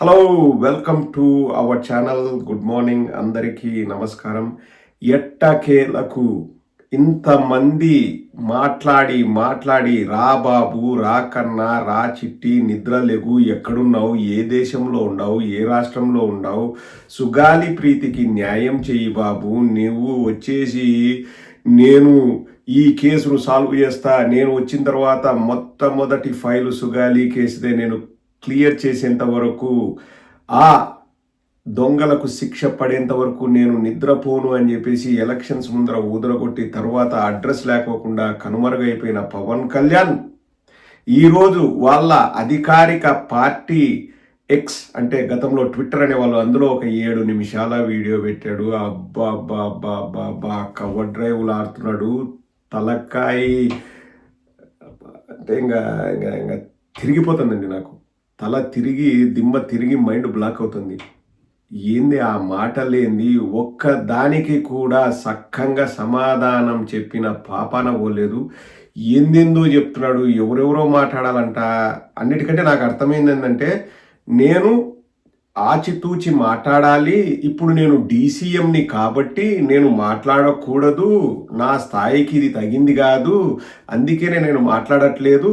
Hello welcome to our channel good morning అందరికీ నమస్కారం. ఎట్టకేలకు ఇంతమంది మాట్లాడి మాట్లాడి రా బాబు రా కన్నా రా చిట్టి నిద్ర లెగు ఎక్కడున్నావు ఏ దేశంలో ఉండవు ఏ రాష్ట్రంలో ఉండవు సుగాలి ప్రీతికి న్యాయం చెయ్యి బాబు నువ్వు వచ్చేసి నేను ఈ కేసును సాల్వ్ చేస్తా నేను వచ్చిన తర్వాత మొట్టమొదటి ఫైలు సుగాలి కేసుదే నేను క్లియర్ చేసేంత వరకు ఆ దొంగలకు శిక్ష పడేంత వరకు నేను నిద్రపోను అని చెప్పేసి ఎలక్షన్స్ ముందర ఊదరగొట్టి తర్వాత అడ్రస్ లేకోకుండా కనుమరుగైపోయిన పవన్ కళ్యాణ్ ఈరోజు వాళ్ళ అధికారిక పార్టీ ఎక్స్ అంటే గతంలో ట్విట్టర్ అనే వాళ్ళు అందులో ఒక ఏడు నిమిషాల వీడియో పెట్టాడు. అబ్బా అబ్బా అబ్బా అబ్బా అబ్బా కవర్ డ్రైవ్లు ఆడుతున్నాడు. తలకాయి అంటే ఇంకా ఇంకా ఇంకా తిరిగిపోతుందండి నాకు. తల తిరిగి దిమ్మ తిరిగి మైండ్ బ్లాక్ అవుతుంది. ఏంది ఆ మాట లేంది ఒక్క దానికి కూడా సక్కంగా సమాధానం చెప్పిన పాపాన పోలేదు. ఎందెందో చెప్తున్నాడు ఎవరెవరో మాట్లాడాలంట. అన్నిటికంటే నాకు అర్థమైంది ఏంటంటే నేను ఆచితూచి మాట్లాడాలి. ఇప్పుడు నేను డీసీఎంని కాబట్టి నేను మాట్లాడకూడదు. నా స్థాయికి ఇది తగింది కాదు. అందుకనే నేను మాట్లాడట్లేదు.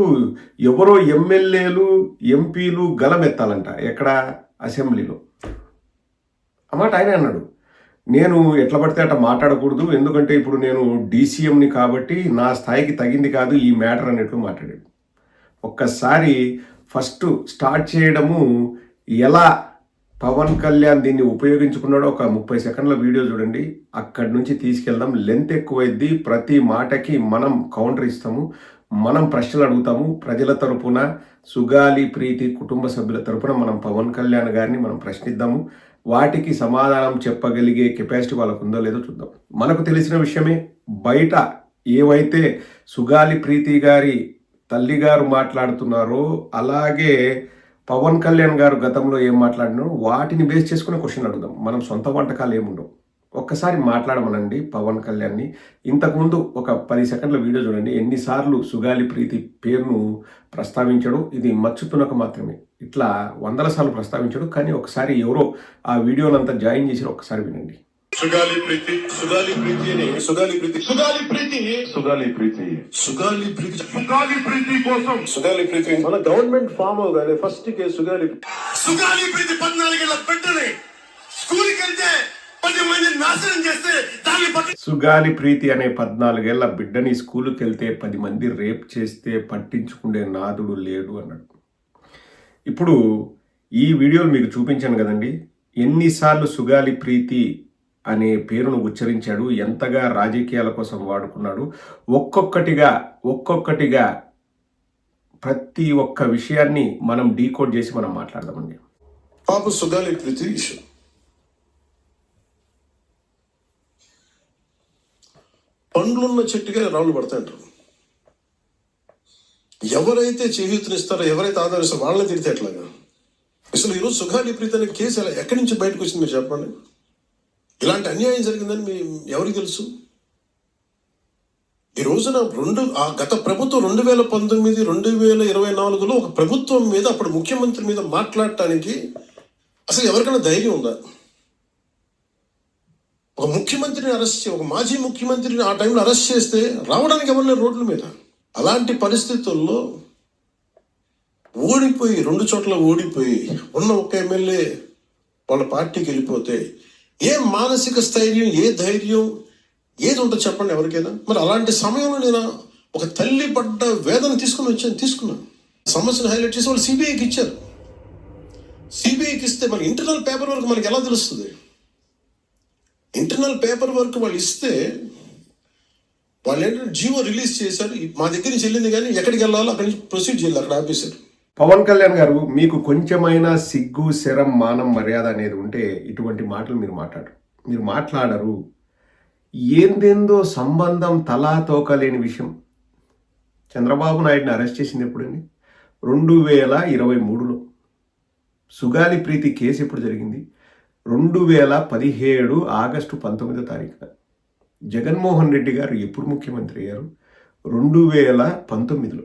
ఎవరో ఎమ్మెల్యేలు ఎంపీలు గలమెత్తాలంట ఎక్కడ? అసెంబ్లీలో. అన్నమాట ఆయన అన్నాడు. నేను ఎట్లా పడితే అట్లా మాట్లాడకూడదు. ఎందుకంటే ఇప్పుడు నేను డీసీఎంని కాబట్టి నా స్థాయికి తగింది కాదు ఈ మ్యాటర్ అన్నట్లు మాట్లాడాడు. ఒక్కసారి ఫస్ట్ స్టార్ట్ చేయడము ఎలా పవన్ కళ్యాణ్ దీన్ని ఉపయోగించుకున్నాడు ఒక ముప్పై సెకండ్ల వీడియో చూడండి. అక్కడి నుంచి తీసుకెళ్దాం. లెంత్ ఎక్కువైద్ది. ప్రతి మాటకి మనం కౌంటర్ ఇస్తాము. మనం ప్రశ్నలు అడుగుతాము. ప్రజల తరపున సుగాలి ప్రీతి కుటుంబ సభ్యుల తరపున మనం పవన్ కళ్యాణ్ గారిని మనం ప్రశ్నిద్దాము. వాటికి సమాధానం చెప్పగలిగే కెపాసిటీ వాళ్ళకు ఉందో లేదో చూద్దాం. మనకు తెలిసిన విషయమే బయట ఏవైతే సుగాలి ప్రీతి గారి తల్లి గారు మాట్లాడుతున్నారో అలాగే పవన్ కళ్యాణ్ గారు గతంలో ఏం మాట్లాడినారో వాటిని బేస్ చేసుకుని క్వశ్చన్ అడుగుదాం. మనం సొంత వంటకాలు ఏముండవు. ఒక్కసారి మాట్లాడమనండి పవన్ కళ్యాణ్ని. ఇంతకుముందు ఒక పది సెకండ్ల వీడియో చూడండి. ఎన్నిసార్లు సుగాలి ప్రీతి పేరును ప్రస్తావించడు. ఇది మచ్చుతునక మాత్రమే. ఇట్లా వందల సార్లు ప్రస్తావించాడు. కానీ ఒకసారి ఎవరో ఆ వీడియోనంతా జాయిన్ చేసి ఒకసారి వినండి. సుగాలి ప్రీతి సుగాలి ప్రీతి అని సుగాలి ప్రీతి సుగాలి ప్రీతి సుగాలి ప్రీతి. సుగాలి ప్రీతి సుగాలి ప్రీతి కోసం. సుగాలి ప్రీతి. మన గవర్నమెంట్ ఫామ్ అవగానే ఫస్ట్ కే సుగాలి సుగాలి ప్రీతి పద్నాలుగేళ్ళ బిడ్డని స్కూల్కి వెళ్తే పది మంది నాశనం చేస్తే దాన్ని పట్టి సుగాలి ప్రీతి అనే పద్నాలుగేళ్ళ బిడ్డని స్కూలుకి వెళ్తే పది మంది రేప్ చేస్తే పట్టించుకునే నాదుడు లేడు అన్నాడు ఇప్పుడు ఈ వీడియోలు మీకు చూపించాను కదండి. ఎన్నిసార్లు సుగాలి ప్రీతి అనే పేరును ఉచ్చరించాడు. ఎంతగా రాజకీయాల కోసం వాడుకున్నాడు. ఒక్కొక్కటిగా ఒక్కొక్కటిగా ప్రతి ఒక్క విషయాన్ని మనం డీకోడ్ చేసి మనం మాట్లాడదామండి. పాప సుగాలి ప్రతీష్ పండ్లున్న చెట్టుగా రాళ్ళు పడతాయంటారు ఎవరైతే చేయూతనిస్తారో ఎవరైతే ఆదరిస్తారో వాళ్ళని తిడితే ఎట్లాగా? అసలు ఈరోజు సుగాలి ప్రీతి అనే కేసు ఎలా ఎక్కడి నుంచి బయటకు వచ్చింది మీరు చెప్పండి. ఇలాంటి అన్యాయం జరిగిందని మీ ఎవరికి తెలుసు? ఈ రోజున రెండు ఆ గత ప్రభుత్వం రెండు వేల పంతొమ్మిది రెండు వేల ఇరవై నాలుగులో ఒక ప్రభుత్వం మీద అప్పుడు ముఖ్యమంత్రి మీద మాట్లాడటానికి అసలు ఎవరికైనా ధైర్యం ఉందా? ఒక ముఖ్యమంత్రిని అరెస్ట్ చే ఒక మాజీ ముఖ్యమంత్రిని ఆ టైంలో అరెస్ట్ చేస్తే రావడానికి ఎవరు లేరు రోడ్ల మీద? అలాంటి పరిస్థితుల్లో ఓడిపోయి రెండు చోట్ల ఓడిపోయి ఉన్న ఒక ఎమ్మెల్యే వాళ్ళ పార్టీకి వెళ్ళిపోతే ఏ మానసిక స్థైర్యం ఏ ధైర్యం ఏది ఉంటుంది చెప్పండి ఎవరికైనా. మరి అలాంటి సమయంలో నేను ఒక తల్లి పడ్డ వేదన తీసుకుని వచ్చాను తీసుకున్నాను. సమస్యను హైలైట్ చేసి వాళ్ళు సిబిఐకి ఇచ్చారు. సిబిఐకి ఇస్తే మన ఇంటర్నల్ పేపర్ వర్క్ మనకి ఎలా తెలుస్తుంది? ఇంటర్నల్ పేపర్ వర్క్ వాళ్ళు ఇస్తే వాళ్ళు ఏంటంటే జీవో రిలీజ్ చేశారు. మా దగ్గర నుంచి వెళ్ళింది కానీ ఎక్కడికి వెళ్ళాలో అక్కడి నుంచి ప్రొసీడ్ చేయాలి అక్కడ ఆపేశారు. పవన్ కళ్యాణ్ గారు మీకు కొంచెమైనా సిగ్గు శరం మానం మర్యాద అనేది ఉంటే ఇటువంటి మాటలు మీరు మాట్లాడరు. మీరు మాట్లాడరు. ఏందేందో సంబంధం తలా తోకలేని విషయం. చంద్రబాబు నాయుడిని అరెస్ట్ చేసింది ఎప్పుడండి? రెండు వేల ఇరవై మూడులో. సుగాలి ప్రీతి కేసు ఎప్పుడు జరిగింది? రెండు వేల పదిహేడు ఆగస్టు పంతొమ్మిదో తారీఖున. జగన్మోహన్ రెడ్డి గారు ఎప్పుడు ముఖ్యమంత్రి అయ్యారు? రెండు వేల పంతొమ్మిదిలో.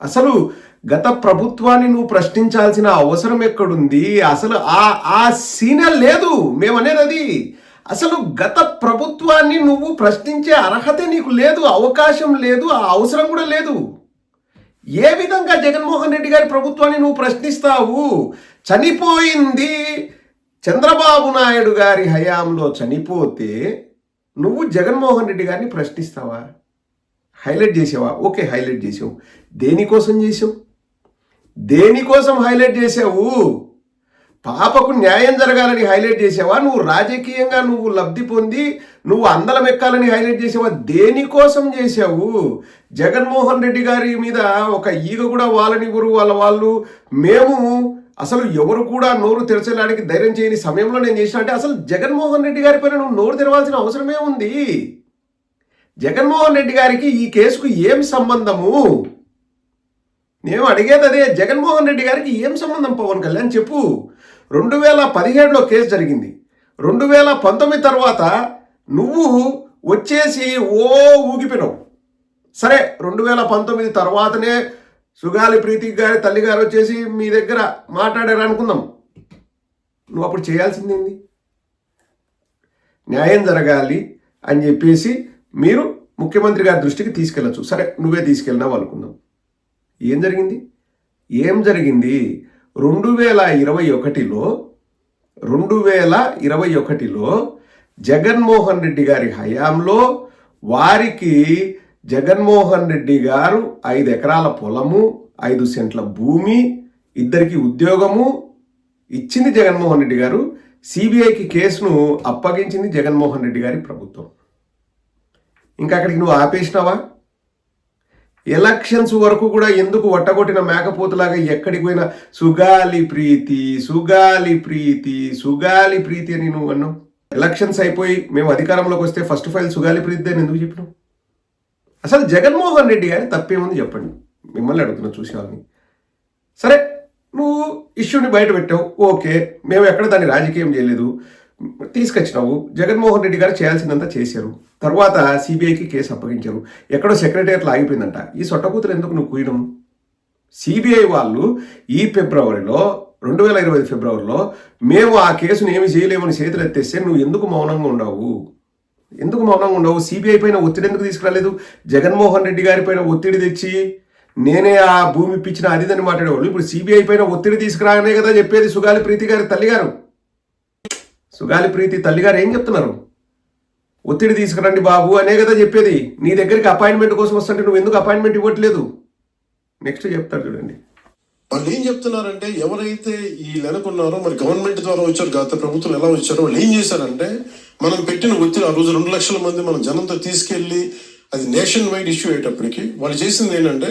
అసలు గత ప్రభుత్వాన్ని నువ్వు ప్రశ్నించాల్సిన అవసరం ఎక్కడుంది? అసలు ఆ ఆ సీనే లేదు మేమనేది. అది అసలు గత ప్రభుత్వాన్ని నువ్వు ప్రశ్నించే అర్హత నీకు లేదు అవకాశం లేదు ఆ అవసరం కూడా లేదు. ఏ విధంగా జగన్మోహన్ రెడ్డి గారి ప్రభుత్వాన్ని నువ్వు ప్రశ్నిస్తావు? చనిపోయింది చంద్రబాబు నాయుడు గారి హయాంలో చనిపోతే నువ్వు జగన్మోహన్ రెడ్డి గారిని ప్రశ్నిస్తావా? హైలైట్ చేసావా? ఓకే హైలైట్ చేసావు. దేనికోసం చేసావు? దేనికోసం హైలైట్ చేసావు? పాపకు న్యాయం జరగాలని హైలైట్ చేసావా? నువ్వు రాజకీయంగా నువ్వు లబ్ధి పొంది నువ్వు అందలం ఎక్కాలని హైలైట్ చేసావా? దేనికోసం చేసావు? జగన్మోహన్ రెడ్డి గారి మీద ఒక ఈగ కూడా వాళ్ళని గురు వాళ్ళ వాళ్ళు. మేము అసలు ఎవరు కూడా నోరు తెరచడానికి ధైర్యం చేయని సమయంలో నేను చేసిన అంటే అసలు జగన్మోహన్ రెడ్డి గారి పైన నువ్వు నోరు తెరవాల్సిన అవసరమే ఉంది. జగన్మోహన్ రెడ్డి గారికి ఈ కేసుకు ఏం సంబంధము? నేను అడిగేది అదే జగన్మోహన్ రెడ్డి గారికి ఏం సంబంధం పవన్ కళ్యాణ్ చెప్పు. రెండు వేల పదిహేడులో కేసు జరిగింది. రెండు వేల పంతొమ్మిది తర్వాత నువ్వు వచ్చేసి ఓ ఊగిపోయినావు. సరే రెండు వేల పంతొమ్మిది తర్వాతనే సుగాలి ప్రీతి గారి తల్లి గారు వచ్చేసి మీ దగ్గర మాట్లాడారు అనుకుందాం. నువ్వు అప్పుడు చేయాల్సింది న్యాయం జరగాలి అని చెప్పేసి మీరు ముఖ్యమంత్రి గారి దృష్టికి తీసుకెళ్ళచ్చు. సరే నువ్వే తీసుకెళ్ళినావు అనుకుందాం. ఏం జరిగింది? ఏం జరిగింది? రెండు వేల ఇరవై ఒకటిలో రెండు వేల ఇరవై ఒకటిలో జగన్మోహన్ రెడ్డి గారి హయాంలో వారికి జగన్మోహన్ రెడ్డి గారు ఐదు ఎకరాల పొలము ఐదు సెంట్ల భూమి ఇద్దరికి ఉద్యోగము ఇచ్చింది జగన్మోహన్ రెడ్డి గారు. సిబిఐకి కేసును అప్పగించింది జగన్మోహన్ రెడ్డి గారి ప్రభుత్వం. ఇంకా అక్కడికి నువ్వు ఆపేసినావా? ఎలక్షన్స్ వరకు కూడా ఎందుకు వట్టగొట్టిన మేకపోతులాగా ఎక్కడికి పోయినా సుగాలి ప్రీతి సుగాలి ప్రీతి సుగాలి ప్రీతి అని నువ్వు అన్నావు. ఎలక్షన్స్ అయిపోయి మేము అధికారంలోకి వస్తే ఫస్ట్ ఫైల్ సుగాలి ప్రీతి అని ఎందుకు చెప్పినావు? అసలు జగన్మోహన్ రెడ్డి గారి తప్పేముంది చెప్పండి. మిమ్మల్ని అడుగుతున్నా చూసేవాళ్ళని సరే నువ్వు ఇష్యూని బయట పెట్టావు. ఓకే మేము ఎక్కడ దాన్ని రాజకీయం చేయలేదు. తీసుకొచ్చినావు. జగన్మోహన్ రెడ్డి గారు చేయాల్సిందంతా చేశారు. తర్వాత సిబిఐకి కేసు అప్పగించారు. ఎక్కడో సెక్రటరియట్లో ఆగిపోయిందంట. ఈ సొట్టకూతురు ఎందుకు నువ్వు కూయడం సిబిఐ వాళ్ళు ఈ ఫిబ్రవరిలో రెండు వేల ఇరవై ఐదు ఫిబ్రవరిలో మేము ఆ కేసును ఏమి చేయలేమని చేతులు ఎత్తేస్తే నువ్వు ఎందుకు మౌనంగా ఉండవు? ఎందుకు మౌనంగా ఉండవు? సిబిఐ పైన ఒత్తిడి ఎందుకు తీసుకురాలేదు? జగన్మోహన్ రెడ్డి గారి పైన ఒత్తిడి తెచ్చి నేనే ఆ భూమి ఇప్పించిన అదిదని మాట్లాడేవాళ్ళు. ఇప్పుడు సిబిఐ పైన ఒత్తిడి తీసుకురానే కదా చెప్పేది సుగాలి ప్రీతి గారి తల్లిగారు. సుగాలి ప్రీతి తల్లిగారు ఏం చెప్తున్నారు? ఒత్తిడి తీసుకురండి బాబు అనే కదా చెప్పేది. నీ దగ్గరికి అపాయింట్మెంట్ కోసం వస్తుంటే నువ్వు ఎందుకు అపాయింట్మెంట్ ఇవ్వట్లేదు? నెక్స్ట్ చెప్తారు చూడండి. వాళ్ళు ఏం చెప్తున్నారంటే ఎవరైతే ఈ నెలకొన్నారో మరి గవర్నమెంట్ ద్వారా వచ్చారు గత ప్రభుత్వం ఎలా వచ్చారో వాళ్ళు ఏం చేశారంటే మనం పెట్టిన ఒత్తిడి ఆ రోజు రెండు లక్షల మంది మనం జనంతో తీసుకెళ్ళి అది నేషన్ వైడ్ ఇష్యూ అయ్యేటప్పటికి వాళ్ళు చేసింది ఏంటంటే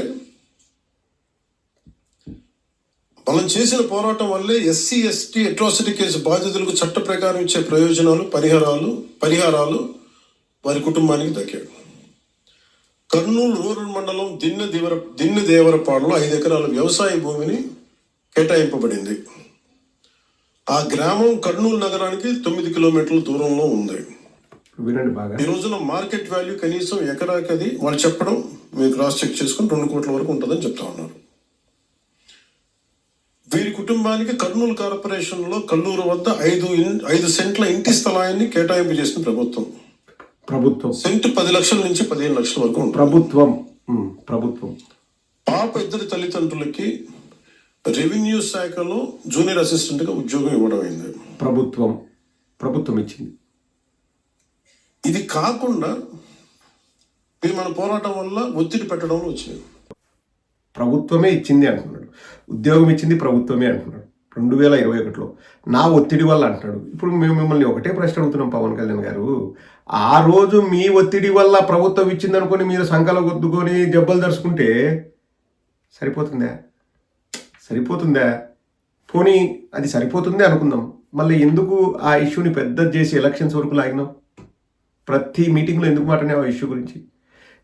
మనం చేసిన పోరాటం వల్లే ఎస్సీ ఎస్టీ అట్రాసిటీ కేసు బాధితులకు చట్ట ప్రకారం ఇచ్చే ప్రయోజనాలు పరిహారాలు పరిహారాలు వారి కుటుంబానికి దక్కాడు కర్నూలు రూరల్ మండలం దిన్న దేవర దిన్న దేవరపాడులో ఐదు ఎకరాల వ్యవసాయ భూమిని కేటాయింపబడింది. ఆ గ్రామం కర్నూలు నగరానికి తొమ్మిది కిలోమీటర్ల దూరంలో ఉంది. ఈ రోజున మార్కెట్ వాల్యూ కనీసం ఎకరాకి అది వాళ్ళు చెప్పడం మీరు క్రాస్ చెక్ చేసుకుని రెండు కోట్ల వరకు ఉంటుందని చెప్తా ఉన్నారు. వీరి కుటుంబానికి కర్నూలు కార్పొరేషన్లో కల్లూరు వద్ద ఐదు ఐదు సెంట్ల ఇంటి స్థలాన్ని కేటాయింపు చేసిన ప్రభుత్వం. ప్రభుత్వం. సెంటు పది లక్షల నుంచి పదిహేను లక్షల వరకు ప్రభుత్వం. ప్రభుత్వం. పాప ఇద్దరి తల్లిదండ్రులకి రెవెన్యూ శాఖలో జూనియర్ అసిస్టెంట్గా ఉద్యోగం ఇవ్వడం అయింది. ప్రభుత్వం. ప్రభుత్వం ఇచ్చింది. ఇది కాకుండా ఇది మన పోరాటం వల్ల ఒత్తిడి పెట్టడంలో వచ్చింది. ప్రభుత్వమే ఇచ్చింది అంటున్నాడు. ఉద్యోగం ఇచ్చింది ప్రభుత్వమే అంటున్నాడు. రెండు వేల ఇరవై ఒకటిలో నా ఒత్తిడి వల్ల అంటున్నాడు. ఇప్పుడు మేము మిమ్మల్ని ఒకటే ప్రశ్న అడుగుతున్నాం పవన్ కళ్యాణ్ గారు. ఆ రోజు మీ ఒత్తిడి వల్ల ప్రభుత్వం ఇచ్చిందనుకొని మీరు సంకల గుద్దుకొని జబ్బలు దరుచుకుంటే సరిపోతుందా? సరిపోతుందా? పోనీ అది సరిపోతుంది అనుకుందాం. మళ్ళీ ఎందుకు ఆ ఇష్యూని పెద్దది చేసి ఎలక్షన్స్ వరకు లాగినాం? ప్రతి మీటింగ్లో ఎందుకు మాట్లాడినావు ఆ ఇష్యూ గురించి?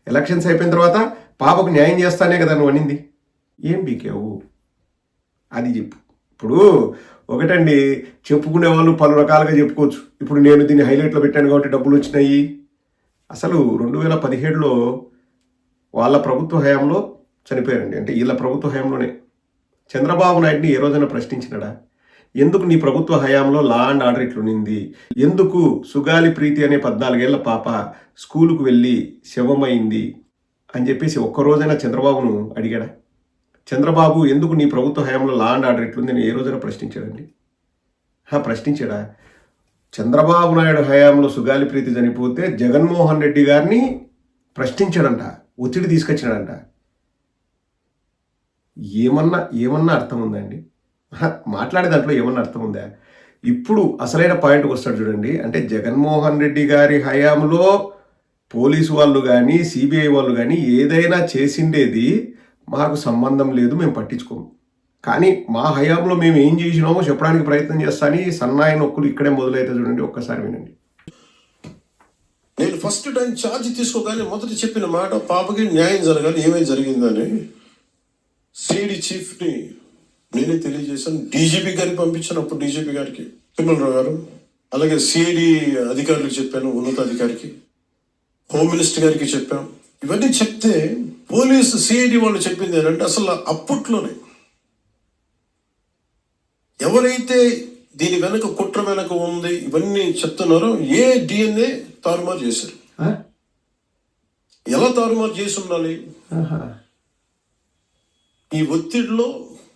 ఎలక్షన్స్ అయిపోయిన తర్వాత పాపకు న్యాయం చేస్తానే కదా నువ్వు అనింది. ఏం బీకేవు? అది చెప్పు. ఇప్పుడు ఒకటండి చెప్పుకునే వాళ్ళు పలు రకాలుగా చెప్పుకోవచ్చు. ఇప్పుడు నేను దీన్ని హైలైట్లో పెట్టాను కాబట్టి డబ్బులు వచ్చినాయి. అసలు రెండు వేల పదిహేడులో వాళ్ళ ప్రభుత్వ హయాంలో చనిపోయారండి. అంటే వీళ్ళ ప్రభుత్వ హయాంలోనే. చంద్రబాబు నాయుడిని ఏ రోజైనా ప్రశ్నించినాడా? ఎందుకు నీ ప్రభుత్వ హయాంలో లా అండ్ ఆర్డర్ ఇట్లునింది? ఎందుకు సుగాలి ప్రీతి అనే పద్నాలుగేళ్ళ పాప స్కూలుకు వెళ్ళి శవమైంది? అని చెప్పేసి ఒక్క రోజైనా చంద్రబాబును అడిగాడా? చంద్రబాబు ఎందుకు నీ ప్రభుత్వ హయాంలో లా అండ్ ఆర్డర్ ఇట్లుంది? ఏ రోజైనా ప్రశ్నించాడండి. హా, ప్రశ్నించాడా? చంద్రబాబు నాయుడు హయాంలో సుగాలి ప్రీతి చనిపోతే జగన్మోహన్ రెడ్డి గారిని ప్రశ్నించాడంట ఒత్తిడి తీసుకొచ్చినాడంట. ఏమన్నా ఏమన్నా అర్థం ఉందండి మాట్లాడే దాంట్లో ఏమన్నా అర్థం ఉందా? ఇప్పుడు అసలైన పాయింట్కి వస్తాడు చూడండి. అంటే జగన్మోహన్ రెడ్డి గారి హయాంలో పోలీసు వాళ్ళు కానీ సిబిఐ వాళ్ళు కానీ ఏదైనా చేసిండేది మాకు సంబంధం లేదు మేము పట్టించుకోము. కానీ మా హయాంలో మేము ఏం చేసినామో చెప్పడానికి ప్రయత్నం చేస్తాని సన్నాయి నొక్కులు ఇక్కడే మొదలైతే చూడండి ఒక్కసారి వినండి. నేను ఫస్ట్ టైం ఛార్జ్ తీసుకోగానే మొదట చెప్పిన మాట పాపకి న్యాయం జరగాలి ఏమేమి జరిగిందని సిడి చీఫ్ని నేనే తెలియజేశాను. డీజీపీ గారికి పంపించాను అప్పుడు డీజీపీ గారికి తిమ్మలరావు గారు అలాగే సిఐడి అధికారులకు చెప్పాను ఉన్నతాధికారికి. హోమ్ మినిస్టర్ గారికి చెప్పాం ఇవన్నీ చెప్తే పోలీసు సిఐడి వాళ్ళు చెప్పింది ఏంటంటే అసలు అప్పట్లోనే ఎవరైతే దీని వెనక కుట్ర వెనక ఉంది ఇవన్నీ చెప్తున్నారో ఏ డిఎన్ఏ తారుమారు చేశారు? ఎలా తారుమారు చేసి ఉండాలి. ఈ ఒత్తిడిలో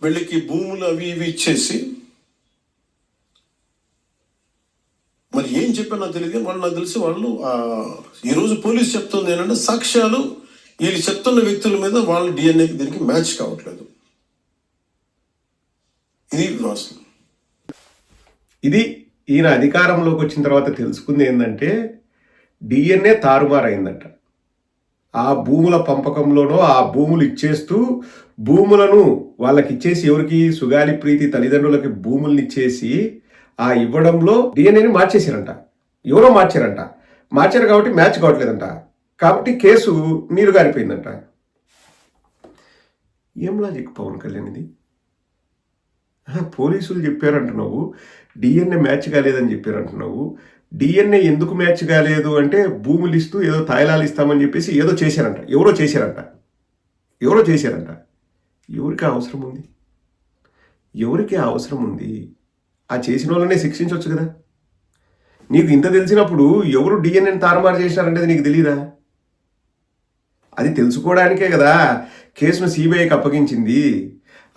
వీళ్ళకి భూములు అవి ఇవి ఇచ్చేసి మరి ఏం చెప్పారు నాకు తెలియదు. వాళ్ళు నాకు తెలిసి వాళ్ళు ఈరోజు పోలీస్ చెప్తుంది ఏంటంటే సాక్ష్యాలు వీళ్ళు చెప్తున్న వ్యక్తుల మీద వాళ్ళ డిఎన్ఏకి దీనికి మ్యాచ్ కావట్లేదు. ఇది వాస్తవం. ఇది ఈయన అధికారంలోకి వచ్చిన తర్వాత తెలుసుకుంది ఏంటంటే డిఎన్ఏ తారుమారైందట. ఆ భూముల పంపకంలోనో ఆ భూములు ఇచ్చేస్తూ భూములను వాళ్ళకి ఇచ్చేసి ఎవరికి సుగాలి ప్రీతి తల్లిదండ్రులకి భూముల్ని ఇచ్చేసి ఆ ఇవ్వడంలో డిఎన్ఏని మార్చేసారంట ఎవరో మార్చారంట. మార్చారు కాబట్టి మ్యాచ్ కావట్లేదంట. కాబట్టి కేసు నీరు గారిపోయిందంట. ఏం లాజిక్ పవన్ కళ్యాణ్ ఇది? పోలీసులు చెప్పారంటున్నావు. డిఎన్ఏ మ్యాచ్ కాలేదని చెప్పారంటున్నావు. డిఎన్ఏ ఎందుకు మ్యాచ్ కాలేదు అంటే భూములు ఇస్తూ ఏదో తాయిలాలు ఇస్తామని చెప్పేసి ఏదో చేశారంట. ఎవరో చేశారంట. ఎవరో చేశారంట. ఎవరికి అవసరం ఉంది? ఎవరికి అవసరం ఉంది? ఆ చేసిన వాళ్ళనే శిక్షించవచ్చు కదా. నీకు ఇంత తెలిసినప్పుడు ఎవరు డిఎన్ఏని తారుమారు చేసినారంటే నీకు తెలియదా అది తెలుసుకోవడానికే కదా కేసును సిబిఐకి అప్పగించింది.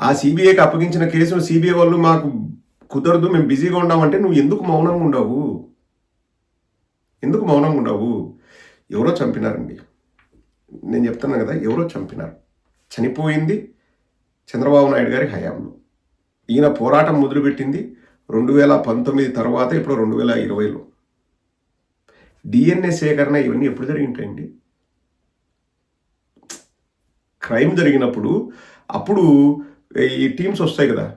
ఆ సిబిఐకి అప్పగించిన కేసును సిబిఐ వాళ్ళు మాకు కుదరదు మేము బిజీగా ఉన్నామంటే నువ్వు ఎందుకు మౌనంగా ఉండవు? ఎందుకు మౌనంగా ఉండవు? ఎవరో చంపినారండి. నేను చెప్తున్నాను కదా ఎవరో చంపినారు. చనిపోయింది చంద్రబాబు నాయుడు గారి హయాంలో. ఈయన పోరాటం మొదలుపెట్టింది రెండు వేల పంతొమ్మిది తర్వాత ఇప్పుడు రెండు వేల ఇరవైలో. డిఎన్ఏ సేకరణ ఇవన్నీ ఎప్పుడు జరిగింటాయండి? క్రైమ్ జరిగినప్పుడు అప్పుడు ఈ టీమ్స్ వస్తాయి కదా.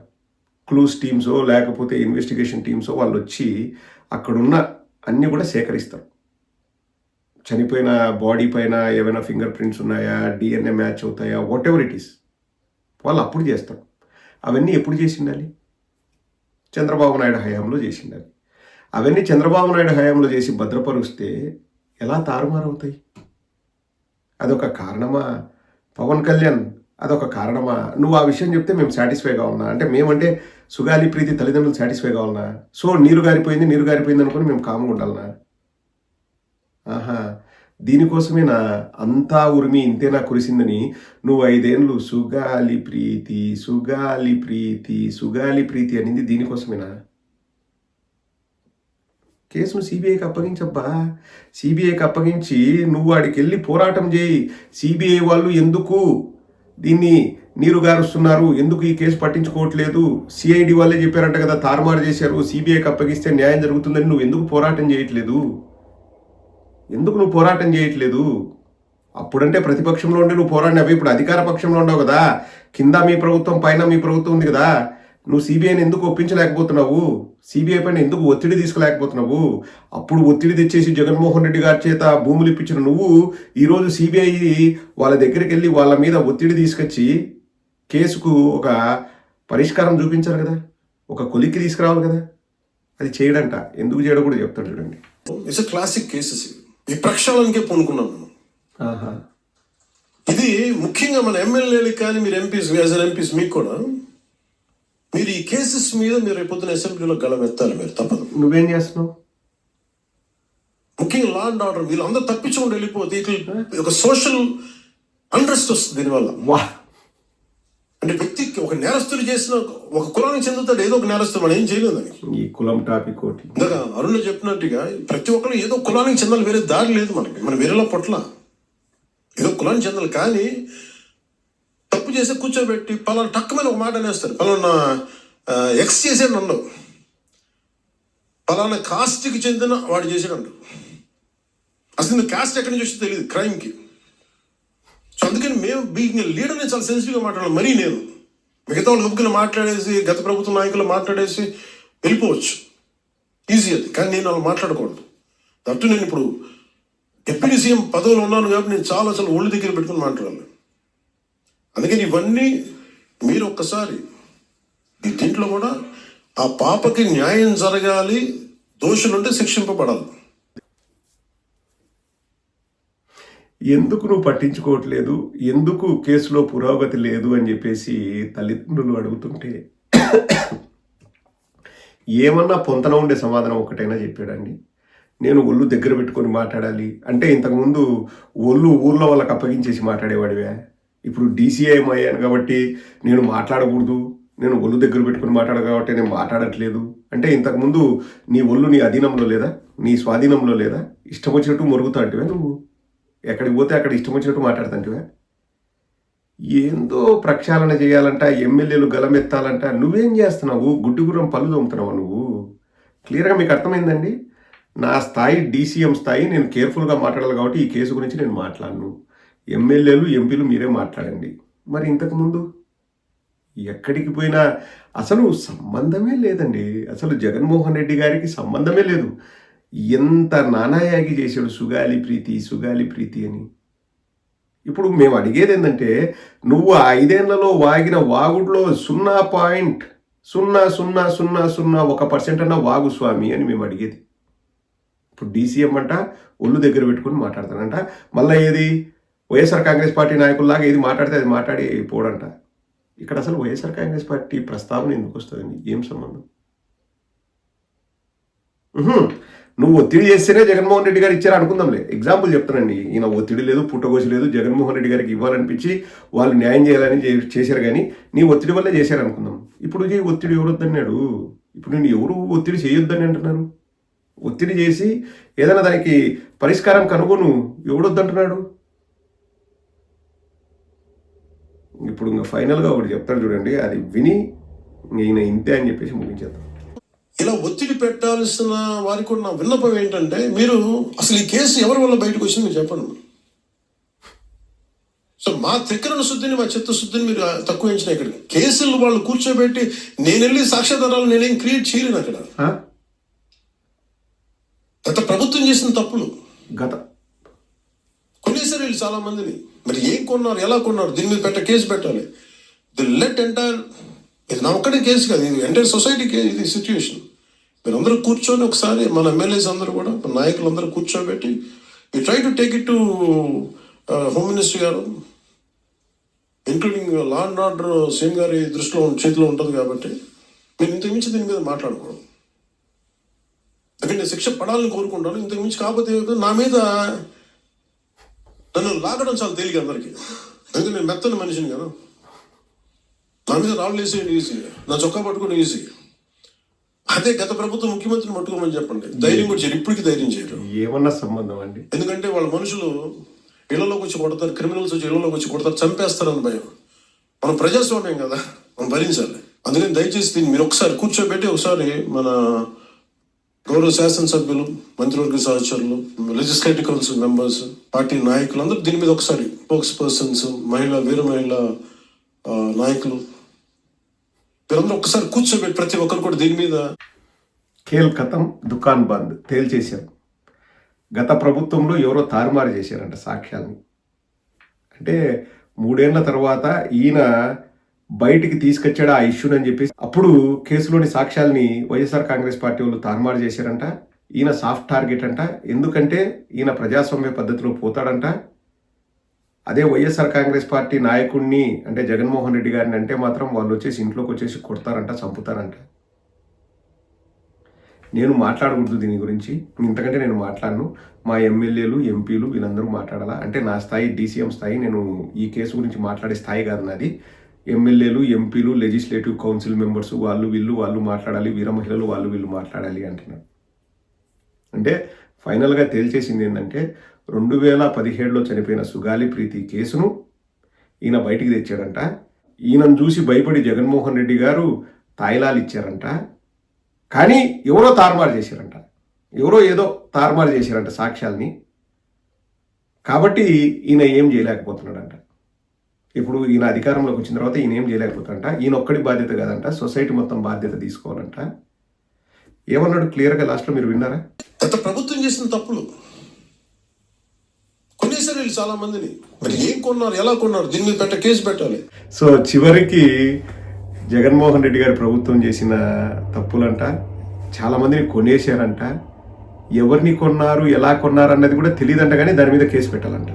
క్లూస్ టీమ్సో లేకపోతే ఇన్వెస్టిగేషన్ టీమ్సో వాళ్ళు వచ్చి అక్కడున్న అన్నీ కూడా సేకరిస్తారు. చనిపోయిన బాడీ పైన ఏమైనా ఫింగర్ ప్రింట్స్ ఉన్నాయా? డిఎన్ఏ మ్యాచ్ అవుతాయా? వాట్ ఎవర్ ఇట్ ఈస్ వాళ్ళు అప్పుడు చేస్తారు. అవన్నీ ఎప్పుడు చేసి ఉండాలి చంద్రబాబు నాయుడు హయాంలో చేసింది అవి అవన్నీ చంద్రబాబు నాయుడు హయాంలో చేసి భద్రపరుస్తే ఎలా తారుమారవుతాయి? అదొక కారణమా? పవన్ కళ్యాణ్ అదొక కారణమా? నువ్వు ఆ విషయం చెప్తే మేము సాటిస్ఫైగా ఉన్నా. అంటే మేమంటే సుగాలి ప్రీతి తల్లిదండ్రులు సాటిస్ఫైగా ఉన్నా. సో నీరు గారిపోయింది నీరు గారిపోయింది అనుకుని మేము కామ్గా ఉండాలనా? ఆహా. దీనికోసమేనా అంతా ఉరిమి ఇంతేనా కురిసిందని నువ్వు ఐదేళ్ళు సుగాలి ప్రీతి సుగాలి ప్రీతి సుగాలి ప్రీతి అనింది దీనికోసమేనా కేసును సిబిఐకి అప్పగించబ్బా. సిబిఐకి అప్పగించి నువ్వు వాడికి వెళ్ళి పోరాటం చేయి. సిబిఐ వాళ్ళు ఎందుకు దీన్ని నీరు గారుస్తున్నారు ఎందుకు ఈ కేసు పట్టించుకోవట్లేదు? సిఐడి వాళ్ళే చెప్పారంట కదా తారుమారు చేశారు. సిబిఐకి అప్పగిస్తే న్యాయం జరుగుతుందని నువ్వు ఎందుకు పోరాటం చేయట్లేదు? ఎందుకు నువ్వు పోరాటం చేయట్లేదు? అప్పుడంటే ప్రతిపక్షంలో ఉండి నువ్వు పోరాడినవి ఇప్పుడు అధికార పక్షంలో ఉండవు కదా. కింద మీ ప్రభుత్వం పైన మీ ప్రభుత్వం ఉంది కదా. నువ్వు సిబిఐని ఎందుకు ఒప్పించలేకపోతున్నావు? సిబిఐ పైన ఎందుకు ఒత్తిడి తీసుకోలేకపోతున్నావు? అప్పుడు ఒత్తిడి తెచ్చేసి జగన్మోహన్ రెడ్డి గారి చేత భూములు ఇప్పించిన నువ్వు ఈరోజు సిబిఐ వాళ్ళ దగ్గరికి వెళ్ళి వాళ్ళ మీద ఒత్తిడి తీసుకొచ్చి కేసుకు ఒక పరిష్కారం చూపించారు కదా. ఒక కొలిక్కి తీసుకురావాలి కదా. అది చేయడంట. ఎందుకు చేయడం కూడా చెప్తాడు చూడండి. ఇట్స్ క్లాసిక్ కేసెస్ ఈ ప్రక్షాళనకే పూనుకున్నాం మనం ఆహా. ఇది ముఖ్యంగా మన ఎమ్మెల్యేలకు కానీ మీరు ఎంపీస్ యాజ్ అన్ ఎంపీస్ మీకు కూడా మీరు ఈ కేసెస్ మీద మీరు రేపొద్దున అసెంబ్లీలో గళం ఎత్తాలి మీరు తప్పదు. నువ్వేం చేస్తున్నావు? ముఖ్యంగా లా అండ్ ఆర్డర్ వీళ్ళు అందరూ తప్పించుకుంటూ వెళ్ళిపోతే ఒక సోషల్ అండ్రెస్ట్ వస్తుంది దీనివల్ల. వా అంటే వ్యక్తికి ఒక నేరస్తుడు చేసిన ఒక కులానికి చెందుతాడు ఏదో ఒక నేరస్తుడు మనం ఏం చేయలేదు దానికి. ఈ కులం టాపిక్ ఒకటి ఇందాక అరుణ్ చెప్పినట్టుగా ప్రతి ఒక్కరు ఏదో కులానికి చెందాలి వేరే దారి లేదు మనకి. మన వేరేలో పొట్ల ఏదో కులానికి చెందాలి కానీ తప్పు చేస్తే కూర్చోబెట్టి పలానా టక్కుమైన ఒక మాట అనేస్తారు. పలానా ఎక్స్ చేసాడు నన్ను పలానా కాస్ట్కి చెందిన వాడు చేసాడు అంటారు అసలు కాస్ట్ ఎక్కడి నుంచి వచ్చి తెలియదు క్రైమ్కి సో అందుకని మేము బీయింగ్ లీడర్ నేను చాలా సెన్సిటివ్గా మాట్లాడాలి. మరీ నేను. మిగతా వాళ్ళు గబుకులు మాట్లాడేసి గత ప్రభుత్వ నాయకులు మాట్లాడేసి వెళ్ళిపోవచ్చు. ఈజీ అది. కానీ నేను అలా మాట్లాడకూడదు. దట్టు నేను ఇప్పుడు డిప్యూటీ సీఎం పదవులు ఉన్నాను కాబట్టి నేను చాలా చాలా ఒళ్ళు దగ్గర పెట్టుకుని మాట్లాడాలి. అందుకని ఇవన్నీ మీరు ఒక్కసారి ఈ దీంట్లో కూడా ఆ పాపకి న్యాయం జరగాలి దోషులుంటే శిక్షింపబడాలి. ఎందుకు నువ్వు పట్టించుకోవట్లేదు? ఎందుకు కేసులో పురోగతి లేదు అని చెప్పేసి తల్లిదండ్రులు అడుగుతుంటే ఏమన్నా పొంతన ఉండే సమాధానం ఒకటైనా చెప్పాడండి. నేను ఒళ్ళు దగ్గర పెట్టుకొని మాట్లాడాలి. అంటే ఇంతకుముందు ఒళ్ళు ఊర్లో వాళ్ళకి అప్పగించేసి మాట్లాడేవాడివే. ఇప్పుడు డీసీఐఎం అయ్యాను కాబట్టి నేను మాట్లాడకూడదు. నేను ఒళ్ళు దగ్గర పెట్టుకొని మాట్లాడ కాబట్టి నేను మాట్లాడట్లేదు. అంటే ఇంతకుముందు నీ ఒళ్ళు నీ అధీనంలో లేదా? నీ స్వాధీనంలో లేదా? ఇష్టం వచ్చినట్టు మొరుగుతాంటివే నువ్వు. ఎక్కడికి పోతే అక్కడ ఇష్టం వచ్చినట్టు మాట్లాడుతుంటే ఏందో ప్రక్షాళన చేయాలంట ఎమ్మెల్యేలు గలమెత్తాలంట. నువ్వేం చేస్తున్నావు? గుడ్డుగురం పళ్ళు తోముతున్నావు నువ్వు? క్లియర్గా మీకు అర్థమైందండి? నా స్థాయి డీసీఎం స్థాయి నేను కేర్ఫుల్గా మాట్లాడాలి కాబట్టి ఈ కేసు గురించి నేను మాట్లాడను. ఎమ్మెల్యేలు ఎంపీలు మీరే మాట్లాడండి. మరి ఇంతకుముందు ఎక్కడికి పోయినా అసలు సంబంధమే లేదండి. అసలు జగన్మోహన్ రెడ్డి గారికి సంబంధమే లేదు. ఎంత నానాయాగి చేశాడు సుగాలి ప్రీతి సుగాలి ప్రీతి అని. ఇప్పుడు మేము అడిగేది ఏంటంటే నువ్వు ఆ ఐదేళ్ళలో వాగిన వాగుడులో సున్నా పాయింట్ సున్నా సున్నా సున్నా సున్నా ఒక పర్సెంట్ అన్న వాగు స్వామి అని మేము అడిగేది. ఇప్పుడు డీసీఎం అంట ఒళ్ళు దగ్గర పెట్టుకుని మాట్లాడతానంట. మళ్ళీ ఏది? వైఎస్ఆర్ కాంగ్రెస్ పార్టీ నాయకుల్లాగా ఏది మాట్లాడితే అది మాట్లాడి పోడంట ఇక్కడ అసలు వైఎస్ఆర్ కాంగ్రెస్ పార్టీ ప్రస్తావన ఎందుకు వస్తుందండి ఏం సంబంధం? నువ్వు ఒత్తిడి చేస్తేనే జగన్మోహన్ రెడ్డి గారు ఇచ్చారు అనుకుందాంలే. ఎగ్జాంపుల్ చెప్తానండి ఈయన ఒత్తిడి లేదు పుట్టగోసి లేదు జగన్మోహన్ రెడ్డి గారికి ఇవ్వాలనిపించి వాళ్ళు న్యాయం చేయాలని చే- చేశారు కానీ నీ ఒత్తిడి వల్లే చేశారు అనుకుందాం. ఇప్పుడు ఈ ఒత్తిడి ఎవరొద్దన్నాడు? ఇప్పుడు నేను ఎవరు ఒత్తిడి చేయొద్దని అంటున్నారు? ఒత్తిడి చేసి ఏదైనా దానికి పరిష్కారం కనుగొను ఎవడొద్దంటున్నాడు? ఇప్పుడు ఇంకా ఫైనల్గా ఒకటి చెప్తాడు చూడండి అది విని ఈయన ఇంతే అని చెప్పేసి ముగించేద్దాం. ఇలా ఒత్తిడి పెట్టాల్సిన వారికి కూడా నా విన్నపం ఏంటంటే మీరు అసలు ఈ కేసు ఎవరి వల్ల బయటకు వచ్చింది మీరు చెప్పండి. సో మా త్రికరణ శుద్ధిని మా చిత్త శుద్ధిని మీరు తక్కువ ఎంచిన ఇక్కడ కేసులు వాళ్ళు కూర్చోబెట్టి నేను వెళ్ళి సాక్ష్యాధారాలు నేనేం క్రియేట్ చేయలేను అక్కడ? గత ప్రభుత్వం చేసిన తప్పులు. గత. కొనేసారు వీళ్ళు చాలా మందిని. మరి ఏం కొన్నారు ఎలా కొన్నారు? దీని మీద పెట్ట కేసు పెట్టాలి. ది లెట్ ఎంటైర్ ఇది నా ఒక్కటే కేసు కాదు ఇది ఎంటైర్ సొసైటీ కేసు ఇది సిచ్యువేషన్ మీరు అందరూ కూర్చొని ఒకసారి మన ఎమ్మెల్యేస్ అందరూ కూడా నాయకులు అందరూ కూర్చోబెట్టి you try to take it to home minister garu including law and order CM గారి దృష్టిలో చేతిలో ఉంటుంది కాబట్టి మీరు ఇంతకు మించి దీని మీద మాట్లాడకూడదు. ఎందుకంటే నేను శిక్ష పడాలని కోరుకుంటాను ఇంతకు మించి కాకపోతే నా మీద నన్ను లాగడం చాలా తేలిక అందరికీ. ఎందుకంటే నేను మెత్తని మనిషిని కదా. నా మీద రాళ్ళు వేసేయండి ఈజీ. నా చొక్కా పట్టుకుని ఈజీ. అదే గత ప్రభుత్వం ముఖ్యమంత్రిని పట్టుకోమని చెప్పండి. ధైర్యం కూడా చేయరు. ఇప్పటికీ ధైర్యం చేయరు. ఏమన్నా సంబంధం అండి? ఎందుకంటే వాళ్ళ మనుషులు ఇళ్ళలోకి వచ్చి కొడతారు క్రిమినల్స్ వచ్చి ఇళ్ళలోకి వచ్చి కొడతారు చంపేస్తారని భయం. మనం ప్రజాస్వామ్యం కదా మనం భరించాలి. అందుకని దయచేసి దీన్ని మీరు ఒకసారి కూర్చోబెట్టి ఒకసారి మన గౌరవ శాసనసభ్యులు మంత్రివర్గ సహచరులు లెజిస్లేటివ్ కౌన్సిల్ మెంబర్స్ పార్టీ నాయకులు అందరూ దీని మీద ఒకసారి స్పోక్స్ పర్సన్స్ మహిళా వీర మహిళా నాయకులు వీరందరూ ఒకసారి కూర్చోబెట్టి ప్రతి ఒక్కరు కూడా దీని మీద ఖేల్ కథం దుకాన్ బంద్ తేల్చేశారు గత ప్రభుత్వంలో ఎవరో తారుమారు చేశారంట సాక్ష్యాల్ని అంటే మూడేళ్ళ తర్వాత ఈయన బయటికి తీసుకొచ్చాడు ఆ ఇష్యూని అని చెప్పేసి. అప్పుడు కేసులోని సాక్ష్యాల్ని వైఎస్ఆర్ కాంగ్రెస్ పార్టీ వాళ్ళు తారుమారు చేశారంట. ఈయన సాఫ్ట్ టార్గెట్ అంట. ఎందుకంటే ఈయన ప్రజాస్వామ్య పద్ధతిలో పోతాడంట. అదే వైఎస్ఆర్ కాంగ్రెస్ పార్టీ నాయకుడిని అంటే జగన్మోహన్ రెడ్డి గారిని అంటే మాత్రం వాళ్ళు వచ్చేసి ఇంట్లోకి వచ్చేసి కొడతారంట చంపుతారంట. నేను మాట్లాడకూడదు దీని గురించి. ఇంతకంటే నేను మాట్లాడను. మా ఎమ్మెల్యేలు ఎంపీలు వీళ్ళందరూ మాట్లాడాలా? అంటే నా స్థాయి డీసీఎం స్థాయి నేను ఈ కేసు గురించి మాట్లాడే స్థాయి కాదు నాది. ఎమ్మెల్యేలు ఎంపీలు లెజిస్లేటివ్ కౌన్సిల్ మెంబర్స్ వాళ్ళు వీళ్ళు వాళ్ళు మాట్లాడాలి వీర మహిళలు వాళ్ళు వీళ్ళు మాట్లాడాలి అంటున్నాను అంటే ఫైనల్గా తేల్చేసింది ఏంటంటే రెండు వేల పదిహేడులో చనిపోయిన సుగాలి ప్రీతి కేసును ఈయన బయటికి తెచ్చాడంట. ఈయనను చూసి భయపడి జగన్మోహన్ రెడ్డి గారు తాయిలాలు ఇచ్చారంట. కానీ ఎవరో తారుమారు చేశారంట. ఎవరో ఏదో తారుమారు చేశారంట సాక్ష్యాల్ని. కాబట్టి ఈయన ఏం చేయలేకపోతున్నాడంట. ఇప్పుడు ఈయన అధికారంలోకి వచ్చిన తర్వాత ఈయన ఏం చేయలేకపోతాడంట ఈయన ఒక్కడి బాధ్యత కాదంట. సొసైటీ మొత్తం బాధ్యత తీసుకోవాలంట. ఏమన్నాడు క్లియర్గా లాస్ట్లో మీరు విన్నారా? గత ప్రభుత్వం చేసిన తప్పులు కొనేసారు వీళ్ళు చాలా మందిని. మరి ఏం కొన్నారు? ఎలా కొన్నారు? దీని మీద పెట్ట కేసు పెట్టాలి. సో చివరికి జగన్మోహన్ రెడ్డి గారి ప్రభుత్వం చేసిన తప్పులంట చాలా మందిని కొనేశారంట. ఎవరిని కొన్నారు? ఎలా కొన్నారు అన్నది కూడా తెలియదంట కానీ దాని మీద కేసు పెట్టాలంట.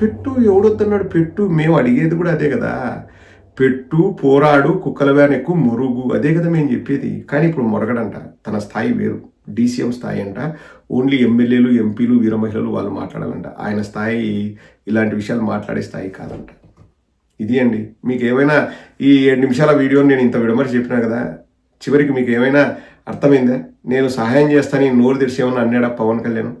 పెట్టు ఎవడొద్దన్నాడు పెట్టు? మేము అడిగేది కూడా అదే కదా. పెట్టు పోరాడు కుక్కల వ్యాన్ ఎక్కువ మురుగు అదే కదా మేము చెప్పేది. కానీ ఇప్పుడు మొరగడంట. తన స్థాయి వేరు. డీసీఎం స్థాయి అంట. ఓన్లీ ఎమ్మెల్యేలు ఎంపీలు వీర మహిళలు వాళ్ళు మాట్లాడాలంట. ఆయన స్థాయి ఇలాంటి విషయాలు మాట్లాడే స్థాయి కాదంట. ఇది అండి. మీకు ఏమైనా ఈ ఏడు నిమిషాల వీడియోని నేను ఇంత విడమరి చెప్పినా కదా చివరికి మీకు ఏమైనా అర్థమైందా? నేను సహాయం చేస్తాను నోరు తెరిచి ఏమన్నా అన్నాడా పవన్ కళ్యాణ్?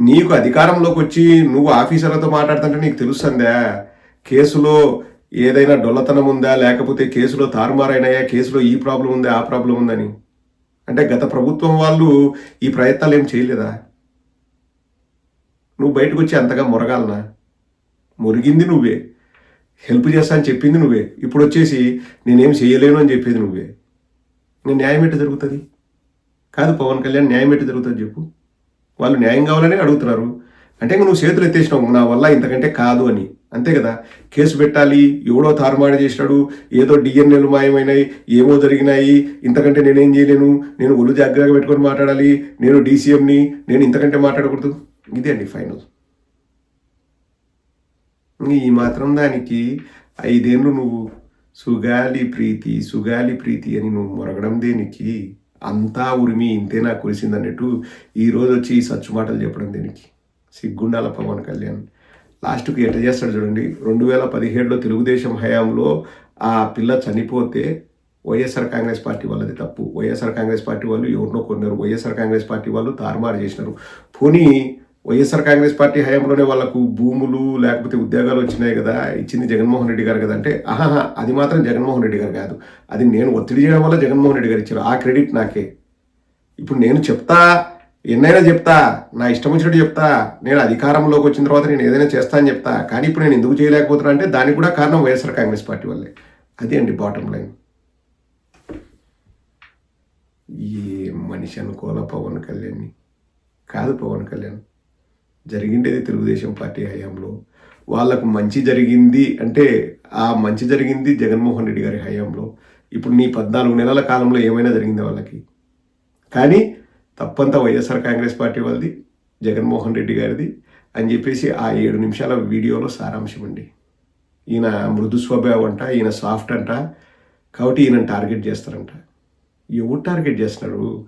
నీకు అధికారంలోకి వచ్చి నువ్వు ఆఫీసర్లతో మాట్లాడుతుంటే నీకు తెలుస్తుందా? కేసులో ఏదైనా డొల్లతనం ఉందా? లేకపోతే కేసులో తారుమారైనాయా? కేసులో ఈ ప్రాబ్లం ఉందా? ఆ ప్రాబ్లం ఉందని. అంటే గత ప్రభుత్వం వాళ్ళు ఈ ప్రయత్నాలు ఏం చేయలేదా? నువ్వు బయటకు వచ్చి అంతగా మురగాలనా? మురిగింది నువ్వే. హెల్ప్ చేస్తా అని చెప్పింది నువ్వే. ఇప్పుడు వచ్చేసి నేనేం చేయలేను అని చెప్పేది నువ్వే. నేను న్యాయం ఎట్టు జరుగుతుంది? కాదు పవన్ కళ్యాణ్ న్యాయం ఎట్టు జరుగుతుంది చెప్పు. వాళ్ళు న్యాయం కావాలని అడుగుతున్నారు. అంటే ఇంక నువ్వు చేతులు ఎత్తేసినావు. నా వల్ల ఇంతకంటే కాదు అని. అంతే కదా? కేసు పెట్టాలి ఎవడో తారుమాడు చేసినాడు ఏదో డిఎన్ఏలు మాయమైనాయి ఏమో జరిగినాయి ఇంతకంటే నేనేం చేయలేను నేను ఒళ్ళు జాగ్రత్తగా పెట్టుకొని మాట్లాడాలి నేను డీసీఎంని నేను ఇంతకంటే మాట్లాడకూడదు. ఇదే అండి ఫైనల్. ఈ మాత్రం దానికి ఐదేళ్ళు నువ్వు సుగాలి ప్రీతి సుగాలి ప్రీతి అని నువ్వు మొరగడం దేనికి? అంతా ఉరిమి ఇంతేనా కురిసింది అన్నట్టు ఈ వచ్చి ఈ సచ్చు మాటలు చెప్పడం దేనికి? సిగ్గుండాల పవన్ కళ్యాణ్. లాస్ట్కి ఎట్ట చేస్తాడు చూడండి. రెండు వేల పదిహేడులో తెలుగుదేశం హయాంలో ఆ పిల్ల చనిపోతే వైఎస్ఆర్ కాంగ్రెస్ పార్టీ వాళ్ళది తప్పు. వైఎస్ఆర్ కాంగ్రెస్ పార్టీ వాళ్ళు ఎవరినో కొన్నారు. వైఎస్ఆర్ కాంగ్రెస్ పార్టీ వాళ్ళు తారుమారు చేసినారు. పోనీ వైఎస్ఆర్ కాంగ్రెస్ పార్టీ హయాంలోనే వాళ్ళకు భూములు లేకపోతే ఉద్యోగాలు వచ్చినాయి కదా ఇచ్చింది జగన్మోహన్ రెడ్డి గారు కదా అంటే ఆహా అది మాత్రం జగన్మోహన్ రెడ్డి గారు కాదు. అది నేను ఒత్తిడి చేయడం వల్ల జగన్మోహన్ రెడ్డి గారు ఇచ్చారు. ఆ క్రెడిట్ నాకే. ఇప్పుడు నేను చెప్తా ఎన్నైనా చెప్తా నా ఇష్టం వచ్చినట్టు చెప్తా నేను అధికారంలోకి వచ్చిన తర్వాత నేను ఏదైనా చేస్తా అని చెప్తా కానీ ఇప్పుడు నేను ఎందుకు చేయలేకపోతున్నా అంటే దానికి కూడా కారణం వైఎస్ఆర్ కాంగ్రెస్ పార్టీ వల్లే. అదే అండి బాటం లైన్ ఏ మనిషి అనుకోవాల పవన్ కళ్యాణ్ని? కాదు పవన్ కళ్యాణ్. జరిగిండేది తెలుగుదేశం పార్టీ హయాంలో. వాళ్ళకు మంచి జరిగింది అంటే ఆ మంచి జరిగింది జగన్మోహన్ రెడ్డి గారి హయాంలో. ఇప్పుడు నీ పద్నాలుగు నెలల కాలంలో ఏమైనా జరిగింది వాళ్ళకి? కానీ తప్పంతా వైఎస్ఆర్ కాంగ్రెస్ పార్టీ వాళ్ళది జగన్మోహన్ రెడ్డి గారిది అని చెప్పేసి ఆ ఏడు నిమిషాల వీడియోలో సారాంశం అండి. ఈయన మృదు స్వభావం అంట ఈయన సాఫ్ట్ అంట కాబట్టి ఈయన టార్గెట్ చేస్తారంట. ఎవరు టార్గెట్ చేస్తున్నారు?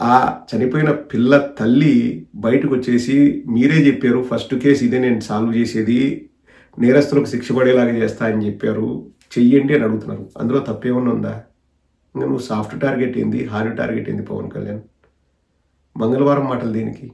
ఆ చనిపోయిన పిల్ల తల్లి బయటకు వచ్చేసి మీరే చెప్పారు ఫస్ట్ కేసు ఇదే నేను సాల్వ్ చేసేది నేరస్తులకు శిక్ష పడేలాగా చేస్తా అని చెప్పారు. చెయ్యండి అని అడుగుతున్నారు. అందులో తప్పేమన్నా ఉందా? ఇంకా నువ్వు సాఫ్ట్ టార్గెట్ ఏంది? హార్డ్ టార్గెట్ ఏంది పవన్ కళ్యాణ్? మంగళవారం మాటలు దీనికి.